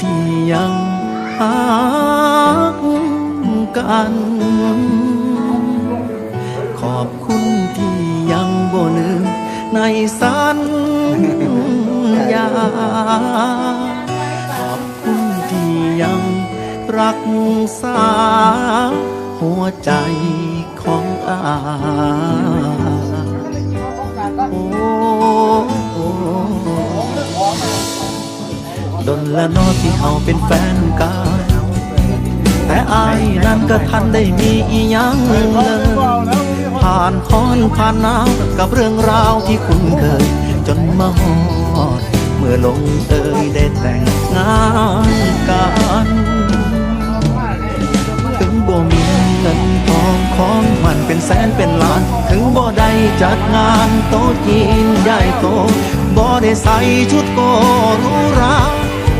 ที่ยังหากัน ขอบคุณที่ยังบ่ลืมในสัญญา ขอบคุณที่ยังรักษาหัวใจของอาโอ้ ดนละนอที่เฮาเป็นแฟนกันแต่อายนั้นก็ทันได้มีอีหยังเลยผ่านค้อนผ่านหนาวกับเรื่องราวที่คุ้นเคย จนมาฮอด เมื่อลงเอยได้แต่งงานกันถึงบ่มีเงินทองของมันเป็นแสนเป็นล้าน ถึงบ่ได้จัดงานโต๊ะจีนใหญ่โตบ่ได้ใส่ชุดโกรูหรา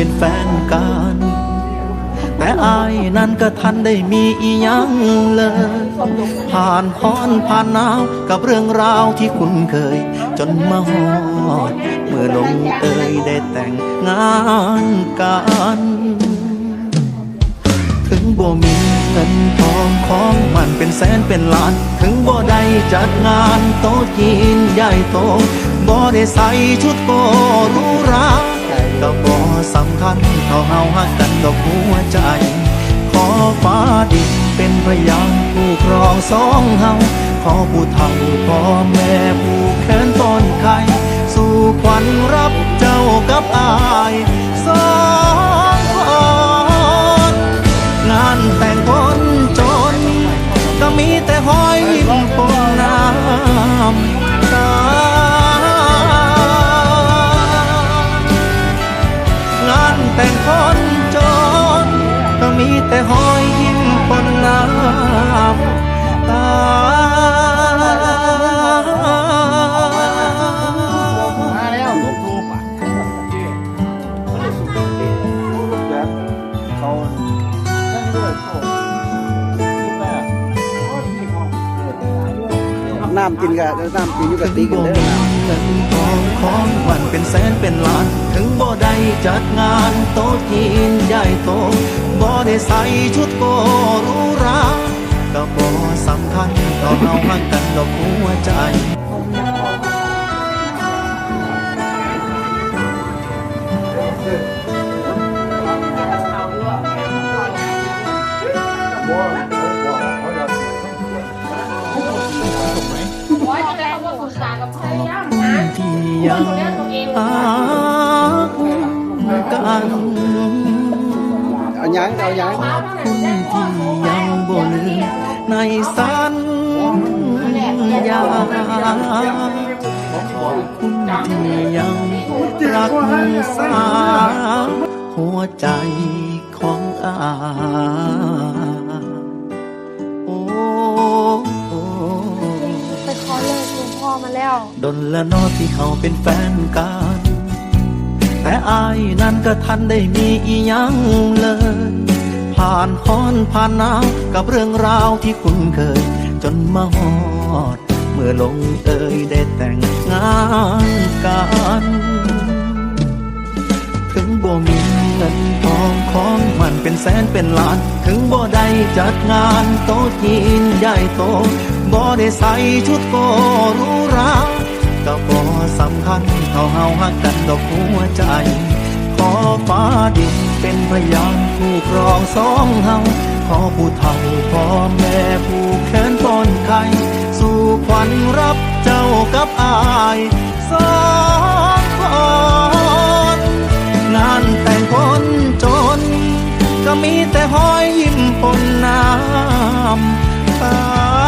เป็นแฟนกัน แต่อายนั้นก็ทันได้มีอียังเลย ผ่านฮ้อนผ่านหนาวกับเรื่องราวที่คุ้นเคย จนมาฮอด เมื่อลงเอยได้แต่งงานกัน ถึงบ่มีเงินทองของมันเป็นแสนเป็นล้าน ถึงบ่ได้จัดงานโต๊ะจีนใหญ่โตบ่ได้ใส่ชุดโกรูหรา ก็บ่สำคัญเท่าเฮาฮักกันดอกหัวใจ ขอฟ้าดินเป็นพยานผู้ครองสองเฮาขอผู้เฒ่าพ่อแม่ผู้แขนต้นไข่สู่ขวัญรับเจ้ากับอาย น้ำกินกับน้ำกินอยู่กับตีกันบ่เด้อมีเงินทองของวันเป็นแสนเป็นล้าน ถึงบ่ได้จัดงานโต๊ะจีนใหญ่โตบ่ได้ใส่ชุดโกหรูหราก็บ่สำคัญต่อเฮาฮักกันดอกหัวใจร้ ที่เพื่ยัอนงตัวเนี้ยตัวเองเลยหาว่ากันเอายังเอายังขอบคุณที่ยังบ่ลืมในสัญญาขอบคุณที่ยังรักษาหัวใจของอาโอ้โอ้ มาแล้ว ดนละนอที่เขาเป็นแฟนกัน แต่อายนั้นก็ทันได้มีอีหยังเลย ผ่านฮ้อนผ่านหนาวกับเรื่องราวที่คุ้นเคย จนมาฮอด เมื่อลงเอยได้แต่งงานกัน ถึงบ่มีเงินทองของมันเป็นแสนเป็นล้าน ถึงบ่ได้จัดงานโต๊ะจีนใหญ่โต บ่ได้ใส่ชุดกหรูหราก็บ่สำคัญเท่าเฮาฮักกันดอกหัวใจ ขอฟ้าดินเป็นพยานผู้ครองสองเฮาขอผู้เฒ่าพ่อแม่ผู้แขนป้อนไข่สู่ขวัญรับเจ้ากับอายสองคนงานแต่งคนจน ก็มีแต่หอยยิ้มปนน้ำตา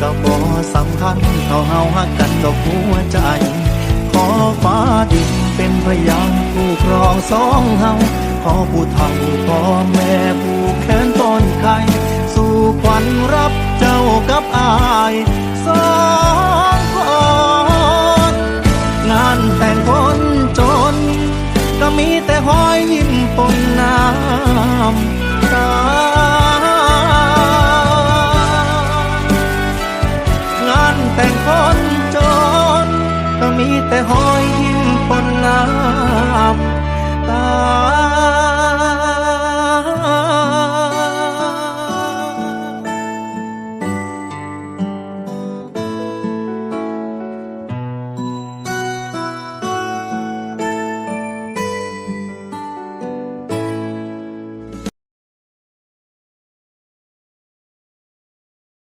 ก็บ่สำคัญเท่าเฮาฮักกันดอกหัวใจ ขอฟ้าดินเป็นพยานผู้ครองสองเฮาขอผู้เฒ่าพ่อแม่ผู้แขนต้นไข่สู่ขวัญรับเจ้ากับอายสองคนงานแต่งคนจน ก็มีแต่หอยยิ้มปนน้ำ